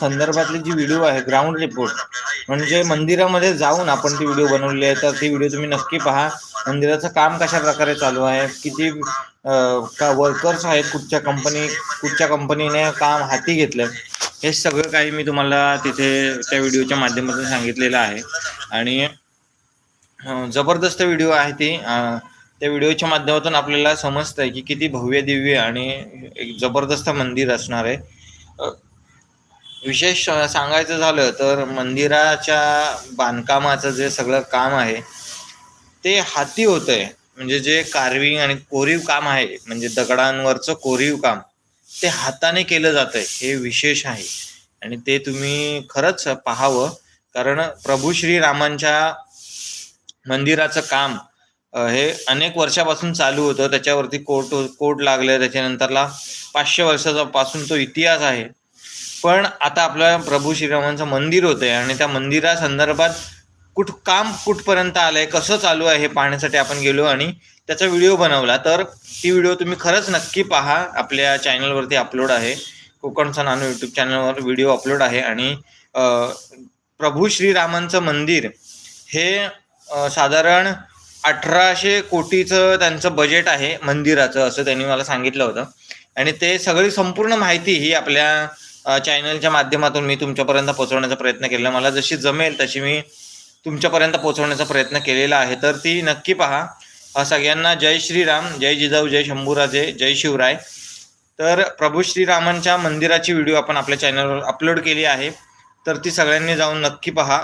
संदर्भातली जी व्हिडिओ आहे ग्राउंड रिपोर्ट म्हणजे मंदिरामध्ये जाऊन आपण ती व्हिडिओ बनवली आहे. तर ती व्हिडिओ तुम्ही नक्की पहा. मंदिराचं काम कशा प्रकारे चालू आहे? किती का वर्कर्स आहेत? कुठच्या कंपनी कुठच्या कंपनीने काम हाती घेतलं हे सगळं काही मी तुम्हाला तिथे त्या व्हिडिओच्या माध्यमातून सांगितलेलं आहे. आणि जबरदस्त व्हिडिओ आहे ती. त्या व्हिडिओच्या माध्यमातून आपल्याला समजतंय की किती भव्य दिव्य आणि एक जबरदस्त मंदिर असणार आहे. विशेष सांगायचं झालं तर मंदिराच्या बांधकामाचं जे सगळं काम आहे ते हाती होतं आहे म्हणजे जे कार्विंग आणि कोरीव काम आहे म्हणजे दगडांवरचं कोरीव काम ते हाताने केलं जातंय. हे विशेष आहे. आणि ते तुम्ही खरंच पाहावं. कारण प्रभू श्रीरामांच्या मंदिराचं काम हे अनेक वर्षापासून चालू होतं. त्याच्यावरती कोट कोट लागलं त्याच्यानंतरला पाचशे वर्षाचा पासून तो इतिहास आहे. पण आता आपल्या प्रभू श्रीरामांचं मंदिर होतंय आणि त्या मंदिरा संदर्भात कुठ काम कुठपर्यंत आलंय कसं चालू आहे हे पाहण्यासाठी आपण गेलो आणि त्याचा व्हिडिओ बनवला. तर ती व्हिडिओ तुम्ही खरंच नक्की पहा. आपल्या चॅनलवरती अपलोड आहे. कोकणचा नानू यूट्यूब चॅनलवर व्हिडिओ अपलोड आहे आणि प्रभू श्रीरामांचं मंदिर हे साधारण अठराशे कोटीचं त्यांचं बजेट आहे मंदिराचं असं त्यांनी मला सांगितलं होतं. आणि ते सगळी संपूर्ण माहिती ही आपल्या चॅनलच्या माध्यमातून मी तुमच्यापर्यंत पोहोचवण्याचा प्रयत्न केला मला जशी जमेल तशी मी तुमच्यापर्यंत पोहोचवण्याचा प्रयत्न केलेला आहे. तर ती नक्की पहा. सगळ्यांना जय श्रीराम जय जिजाऊ जय शंभूराजे जय शिवराय. तर प्रभू श्रीरामांच्या मंदिराची व्हिडिओ आपण आपल्या चॅनलवर अपलोड केली आहे. तर ती सगळ्यांनी जाऊन नक्की पहा.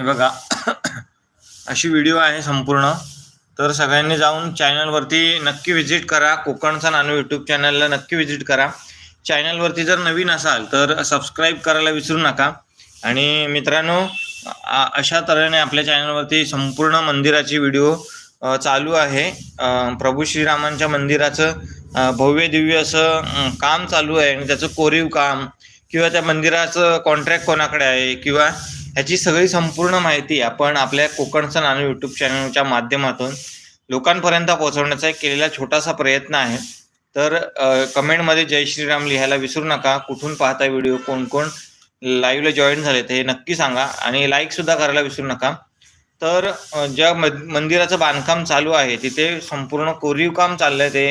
बघा. अशी व्हिडिओ आहे संपूर्ण. तर सगळ्यांनी जाऊन चॅनलवरती नक्की व्हिजिट करा. कोकणचा नानू यूट्यूब चॅनलला नक्की व्हिजिट करा. चॅनलवरती जर नवीन असाल तर सबस्क्राईब करायला विसरू नका. आणि मित्रांनो अशा तऱ्हेने आपल्या चॅनलवरती संपूर्ण मंदिराची व्हिडिओ चालू आहे. प्रभू श्रीरामांच्या मंदिराचं भव्य दिव्य असं काम चालू आहे आणि त्याचं कोरीव काम किंवा त्या मंदिराचं कॉन्ट्रॅक्ट कोणाकडे आहे किंवा ह्याची सगळी संपूर्ण माहिती आपण आपल्या कोकणचं नाणं यूट्यूब चॅनलच्या माध्यमातून लोकांपर्यंत पोहोचवण्याचा एक केलेला छोटासा प्रयत्न आहे. तर कमेंटमध्ये जय श्रीराम लिहायला विसरू नका. कुठून पाहता व्हिडिओ? कोण कोण? लाईव्हला जॉईन झाले ते नक्की सांगा. आणि लाईक सुद्धा करायला विसरू नका. तर ज्या मंदिराचं बांधकाम चालू आहे तिथे संपूर्ण कोरीव काम चाललंय ते.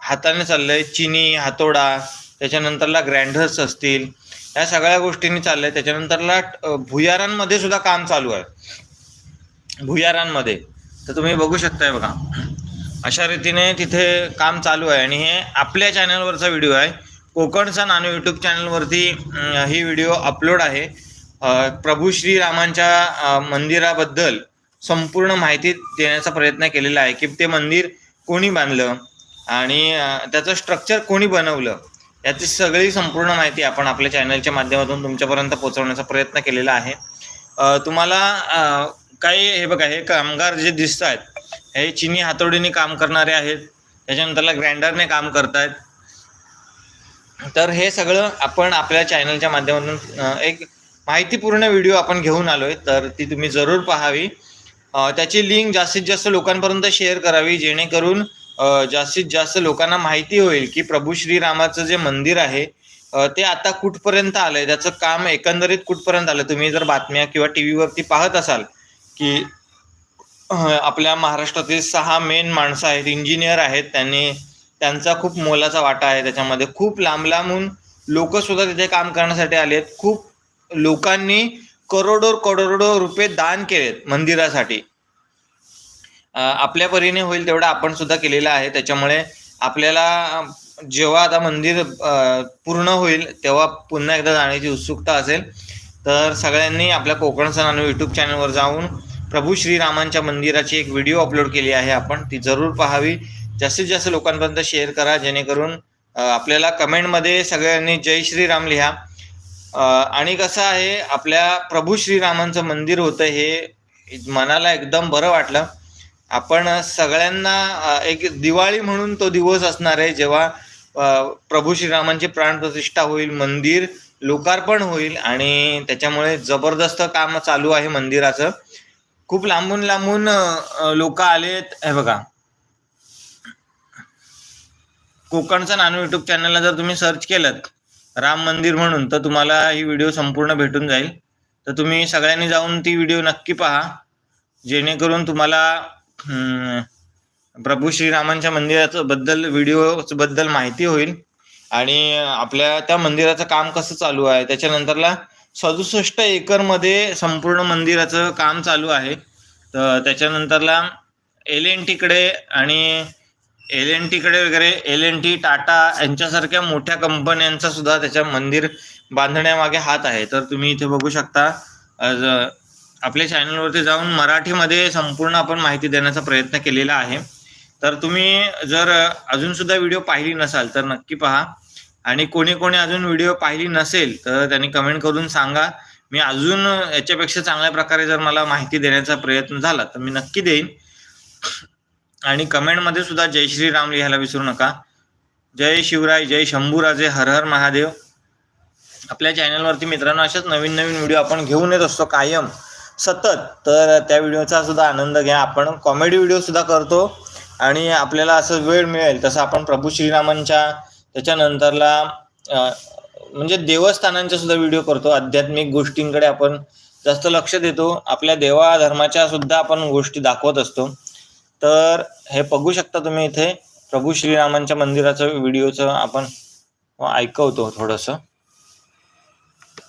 हाताने चाललंय चिनी हातोडा त्याच्यानंतरला ग्रँडर्स असतील. या सगळ्या गोष्टींनी चाललंय. त्याच्यानंतरला भुयारांमध्ये सुद्धा काम चालू आहे. भुयारांमध्ये. तर तुम्ही बघू शकताय बघा. अशा रीतीने तिथे काम चालू आहे. आणि हे आपल्या चॅनलवरचा व्हिडिओ आहे. कोकणचा नानू यूट्यूब चॅनलवरती ही व्हिडिओ अपलोड आहे. प्रभू श्रीरामांच्या मंदिराबद्दल संपूर्ण माहिती देण्याचा प्रयत्न केलेला आहे की ते मंदिर कोणी बांधलं आणि त्याचं स्ट्रक्चर कोणी बनवलं याची सगळी संपूर्ण माहिती आपण आपल्या चॅनलच्या माध्यमातून तुमच्यापर्यंत पोहोचवण्याचा प्रयत्न केलेला आहे. तुम्हाला काही हे बघा हे कामगार जे दिसत आहेत हे चिनी हातोडीने काम करणारे आहेत. त्याच्यानंतरला ग्राइंडरने काम करतायत. तर हे सगळं आपण आपल्या चॅनलच्या माध्यमातून एक माहितीपूर्ण व्हिडिओ आपण घेऊन आलो आहे तर ती तुम्ही जरूर पाहावी. त्याची लिंक जास्तीत जास्त लोकांपर्यंत शेअर करावी जेणेकरून जास्तीत जास्त लोकांना माहिती होईल की प्रभू श्रीरामाचं जे मंदिर आहे ते आता कुठपर्यंत आलंय? त्याचं काम एकंदरीत कुठपर्यंत आलं तुम्ही जर बातम्या किंवा टी व्हीवरती पाहत असाल की आपल्या महाराष्ट्रातील सहा मेन माणसं आहेत. इंजिनियर आहेत त्यांनी. त्यांचा खूप मोलाचा वाटा आहे त्याच्यामध्ये. खूप लांब लांबून लोकसुद्धा तिथे काम करण्यासाठी आलेत. खूप लोकांनी करोडो करोडो रुपये दान केलेत मंदिरासाठी. आपल्या परीने होईल तेवढं आपण सुद्धा केलेलं आहे. त्याच्यामुळे आपल्याला जेव्हा आता मंदिर पूर्ण होईल तेव्हा पुन्हा एकदा जाण्याची उत्सुकता असेल. तर सगळ्यांनी आपल्या कोकण सण आणि यूट्यूब चॅनलवर जाऊन प्रभू श्रीरामांच्या मंदिराची एक व्हिडिओ अपलोड केली आहे आपण. ती जरूर पाहावी. जास्तीत जास्त लोकांपर्यंत शेअर करा जेणेकरून आपल्याला कमेंटमध्ये सगळ्यांनी जय श्रीराम लिहा. आणि कसं आहे आपल्या प्रभू श्रीरामांचं मंदिर होतं हे मनाला एकदम बरं वाटलं. आपण सगळ्यांना एक दिवाळी म्हणून तो दिवस असणार आहे जेव्हा प्रभू श्रीरामांची प्राणप्रतिष्ठा होईल मंदिर लोकार्पण होईल आणि त्याच्यामुळे जबरदस्त काम चालू आहे मंदिराचं. खूप लांबून लांबून लोक आलेत. हे बघा. कोकणचं नानू युट्यूब चॅनलला जर तुम्ही सर्च केलं राम मंदिर म्हणून तर तुम्हाला ही व्हिडिओ संपूर्ण भेटून जाईल. तर तुम्ही सगळ्यांनी जाऊन ती व्हिडिओ नक्की पहा. जेणेकरून तुम्हाला प्रभू श्रीरामांच्या मंदिराचं बद्दल व्हिडिओ बद्दल माहिती होईल. आणि आपल्या त्या मंदिराचं काम कसं चालू आहे त्याच्यानंतरला सदुसष्ट एकरमध्ये संपूर्ण मंदिराचं काम चालू आहे. तर त्याच्यानंतरला एल एन टीकडे आणि एल एन टीकडे वगैरे एल एन टी टाटा यांच्यासारख्या मोठ्या कंपन्यांचा सुद्धा त्याच्या मंदिर बांधण्यामागे हात आहे. तर तुम्ही इथे बघू शकता. आपल्या चॅनलवरती जाऊन मराठीमध्ये संपूर्ण आपण माहिती देण्याचा प्रयत्न केलेला आहे. तर तुम्ही जर अजून सुद्धा व्हिडिओ पाहिली नसाल तर नक्की पहा. आणि कोणी कोणी अजून व्हिडिओ पाहिली नसेल तर त्यांनी कमेंट करून सांगा. मी अजून याच्यापेक्षा चांगल्या प्रकारे जर मला माहिती देण्याचा प्रयत्न झाला तर मी नक्की देईन. आणि कमेंटमध्ये सुद्धा जय श्रीराम लिहायला विसरू नका. जय शिवराय जय शंभूराजे हर हर महादेव. आपल्या चॅनलवरती मित्रांनो अशाच नवीन नवीन व्हिडिओ आपण घेऊन येत असतो कायम. सतत. तर त्या व्हिडिओचा सुद्धा आनंद घ्या. आपण कॉमेडी व्हिडिओ सुद्धा करतो. आणि आपल्याला असं वेळ मिळेल तसं आपण प्रभू श्रीरामांच्या त्याच्यानंतरला म्हणजे देवस्थानांच्या सुद्धा व्हिडिओ करतो. आध्यात्मिक गोष्टींकडे आपण जास्त लक्ष देतो. आपल्या देवा धर्माच्या सुद्धा आपण गोष्टी दाखवत असतो. तर हे बघू शकता तुम्ही इथे. प्रभू श्रीरामांच्या मंदिराचं व्हिडिओचं आपण ऐकवतो थोडंसं.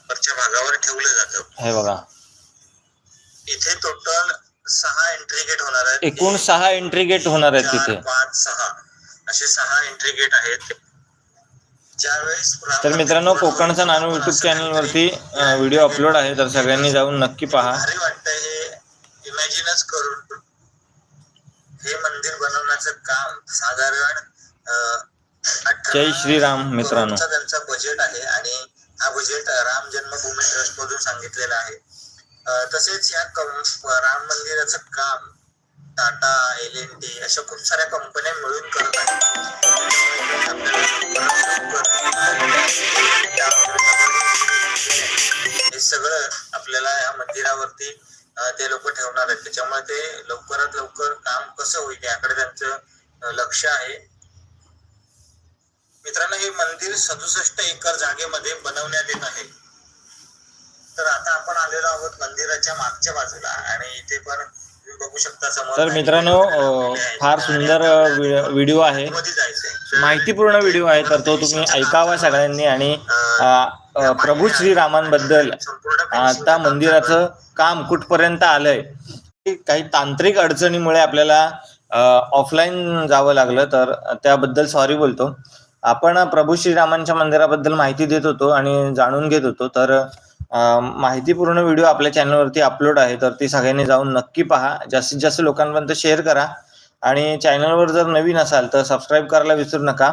भागावर ठेवलं जातं. हे बघा. इथे टोटल सहा एंट्री गेट होणार आहेत. एकूण सहा एंट्री गेट होणार आहेत तिथे. पाच सहा. असे सहा एंट्री गेट आहेत. तर मित्रांनो कोकणचा नानू युट्यूब असं चॅनलवरती व्हिडिओ अपलोड आहे तर सगळ्यांनी जाऊन नक्की पहा. हे. इमॅजिनच करून. हे मंदिर बनवण्याचं काम साधारण जय श्रीराम मित्रांनो. त्यांचं बजेट आहे आणि हा बजेट राम जन्मभूमी ट्रस्ट मधून सांगितलेला आहे. तसेच या राम मंदिराचं काम टाटा एल एन टी अशा खूप साऱ्या कंपन्या मिळून करत आहेत. आपल्याला हे सगळं आपल्याला या मंदिरावरती ते लोक ठेवणार आहेत. त्याच्यामुळे ते लवकरात लवकर काम कसं होईल याकडे त्यांचं लक्ष आहे. मित्रांनो हे मंदिर सदुसष्ट एकर जागेमध्ये बनवण्यात येत आहे. तर आता आपण आलेलो आहोत मंदिराच्या मागच्या बाजूला आणि इथे पण तर मित्रांनो फार सुंदर व्हिडिओ आहे. माहितीपूर्ण व्हिडिओ आहे तर तो तुम्ही ऐकावा सगळ्यांनी. आणि प्रभू श्रीरामांबद्दल आता मंदिराचं काम कुठपर्यंत आलंय? काही तांत्रिक अडचणीमुळे आपल्याला ऑफलाईन जावं लागलं तर त्याबद्दल सॉरी बोलतो. आपण प्रभू श्रीरामांच्या मंदिराबद्दल माहिती देत होतो आणि जाणून घेत होतो. तर माहितीपूर्ण व्हिडिओ आपल्या चॅनलवरती अपलोड आहे तर ती सगळ्यांनी जाऊन नक्की पहा. जास्तीत जास्त लोकांपर्यंत शेअर करा. आणि चॅनलवर जर नवीन असाल तर सबस्क्राईब करायला विसरू नका.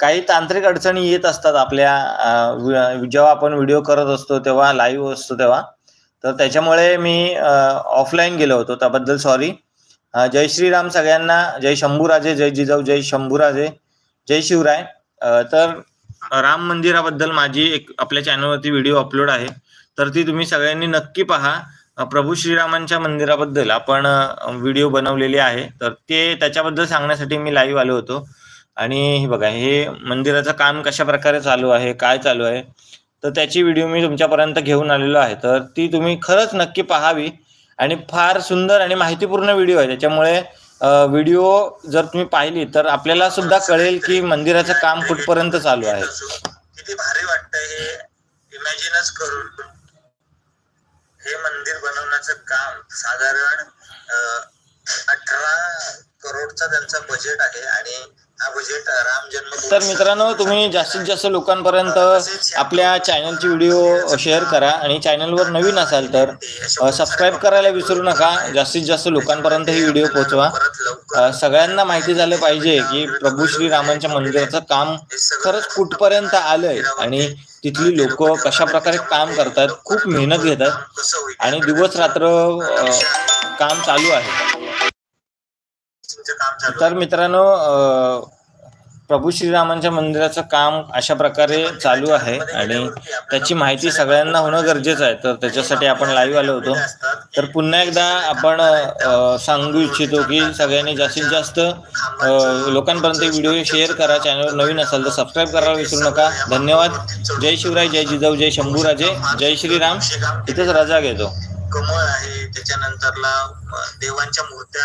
काही तांत्रिक अडचणी येत असतात आपल्या जेव्हा आपण व्हिडिओ करत असतो तेव्हा लाईव्ह असतो तेव्हा. तर त्याच्यामुळे मी ऑफलाईन गेलो होतो त्याबद्दल सॉरी जय श्रीराम सगळ्यांना जय शंभूराजे जय जिजाऊ जय शंभूराजे जय शिवराय. तर राम मंदिराबद्दल माझी एक आपल्या चॅनलवरती व्हिडिओ अपलोड आहे. तर ती तुम्ही सगळ्यांनी नक्की पहा. प्रभू श्रीरामांच्या मंदिराबद्दल आपण व्हिडिओ बनवलेली आहे. तर ते त्याच्याबद्दल सांगण्यासाठी मी लाईव्ह आलो होतो. आणि हे बघा हे मंदिराचं काम कशा प्रकारे चालू आहे काय चालू आहे तर त्याची व्हिडिओ मी तुमच्यापर्यंत घेऊन आलेलो आहे. तर ती तुम्ही खरंच नक्की पाहावी. आणि फार सुंदर आणि माहितीपूर्ण व्हिडिओ आहे. त्याच्यामुळे व्हिडिओ जर तुम्ही पाहिली तर आपल्याला सुद्धा कळेल की मंदिराचं काम कुठपर्यंत चालू आहे. किती भारी वाटतंय हे इमॅजिनच करून. हे मंदिर बनवण्याचं काम साधारण अठरा करोडचा त्यांचं बजेट आहे आणि तर मित्रांनो तुम्ही जास्तीत जास्त लोकांपर्यंत आपल्या चॅनलची व्हिडिओ शेअर करा आणि चॅनलवर नवीन असाल तर सबस्क्राईब करायला विसरू नका. जास्तीत जास्त लोकांपर्यंत ही व्हिडिओ पोहोचवा. सगळ्यांना माहिती झालं पाहिजे की प्रभू श्री रामांच्या मंदिराचं काम खरंच कुठपर्यंत आलंय आणि तिथली लोक कशा प्रकारे काम करतात खूप मेहनत घेतात आणि दिवस रात्र काम चालू आहे. तर मित्रांनो प्रभू श्रीरामांच्या मंदिराचं काम अशा प्रकारे चालू आहे आणि त्याची माहिती सगळ्यांना होणं गरजेचं आहे. तर त्याच्यासाठी आपण लाईव्ह आलो होतो. तर पुन्हा एकदा आपण सांगू इच्छितो की सगळ्यांनी जास्तीत जास्त लोकांपर्यंत व्हिडिओ शेअर करा. चॅनलवर नवीन असाल तर सबस्क्राईब करायला विसरू नका. धन्यवाद. जय शिवराय जय जिजाऊ जय शंभूराजे जय श्रीराम. इथेच रजा घेतो. कमळ आहे. त्याच्यानंतरला देवांच्या मूर्त्या